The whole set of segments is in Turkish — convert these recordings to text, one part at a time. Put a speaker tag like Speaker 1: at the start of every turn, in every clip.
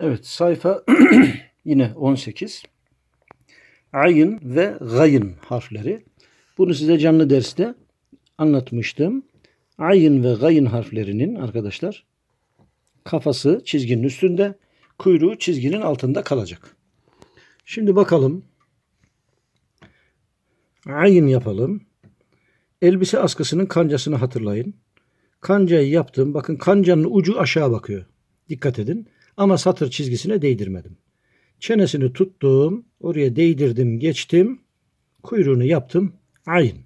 Speaker 1: Evet sayfa yine 18. Ayın ve gayın harfleri. Bunu size canlı derste anlatmıştım. Ayın ve gayın harflerinin arkadaşlar kafası çizginin üstünde, kuyruğu çizginin altında kalacak. Şimdi bakalım. Ayın yapalım. Elbise askısının kancasını hatırlayın. Kancayı yaptım. Bakın kancanın ucu aşağı bakıyor. Dikkat edin. Ama satır çizgisine değdirmedim. Çenesini tuttum. Oraya değdirdim. Geçtim. Kuyruğunu yaptım. Ayın.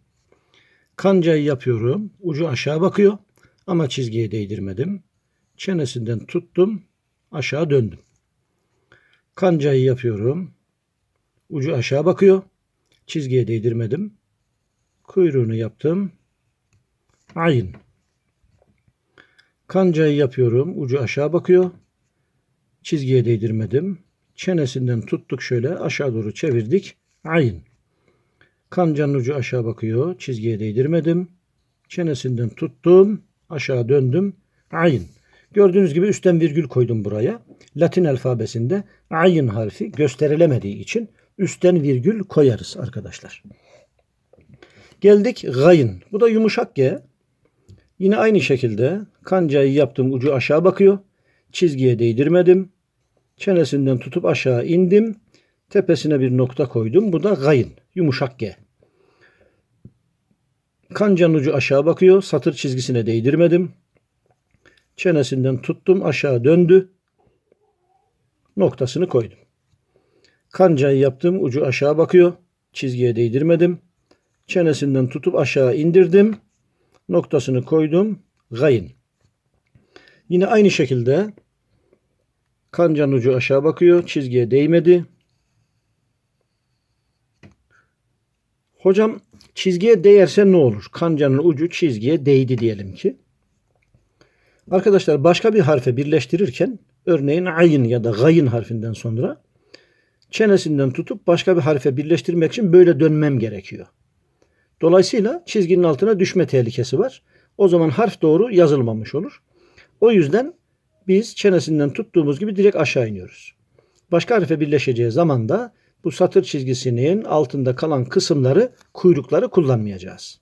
Speaker 1: Kancayı yapıyorum. Ucu aşağı bakıyor. Ama çizgiye değdirmedim. Çenesinden tuttum. Aşağı döndüm. Kancayı yapıyorum. Ucu aşağı bakıyor. Çizgiye değdirmedim. Kuyruğunu yaptım. Ayın. Kancayı yapıyorum. Ucu aşağı bakıyor. Çizgiye değdirmedim. Çenesinden tuttuk şöyle aşağı doğru çevirdik. Ayın. Kancanın ucu aşağı bakıyor. Çizgiye değdirmedim. Çenesinden tuttum. Aşağı döndüm. Ayın. Gördüğünüz gibi üstten virgül koydum buraya. Latin alfabesinde ayın harfi gösterilemediği için üstten virgül koyarız arkadaşlar. Geldik gayın. Bu da yumuşak G. Yine aynı şekilde kancayı yaptım ucu aşağı bakıyor. Çizgiye değdirmedim. Çenesinden tutup aşağı indim. Tepesine bir nokta koydum. Bu da gayın. Yumuşak G. Kancanın ucu aşağı bakıyor. Satır çizgisine değdirmedim. Çenesinden tuttum. Aşağı döndü. Noktasını koydum. Kancayı yaptım. Ucu aşağı bakıyor. Çizgiye değdirmedim. Çenesinden tutup aşağı indirdim. Noktasını koydum. Gayın. Yine aynı şekilde kancanın ucu aşağı bakıyor. Çizgiye değmedi. Hocam çizgiye değerse ne olur? Kancanın ucu çizgiye değdi diyelim ki. Arkadaşlar başka bir harfe birleştirirken örneğin ayın ya da gayın harfinden sonra çenesinden tutup başka bir harfe birleştirmek için böyle dönmem gerekiyor. Dolayısıyla çizginin altına düşme tehlikesi var. O zaman harf doğru yazılmamış olur. O yüzden biz çenesinden tuttuğumuz gibi direkt aşağı iniyoruz. Başka harfe birleşeceği zaman da bu satır çizgisinin altında kalan kısımları, kuyrukları kullanmayacağız.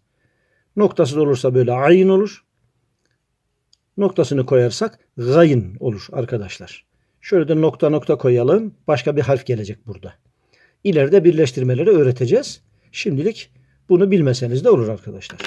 Speaker 1: Noktası olursa böyle ayın olur. Noktasını koyarsak gayın olur arkadaşlar. Şöyle de nokta nokta koyalım. Başka bir harf gelecek burada. İleride birleştirmeleri öğreteceğiz. Şimdilik bunu bilmeseniz de olur arkadaşlar.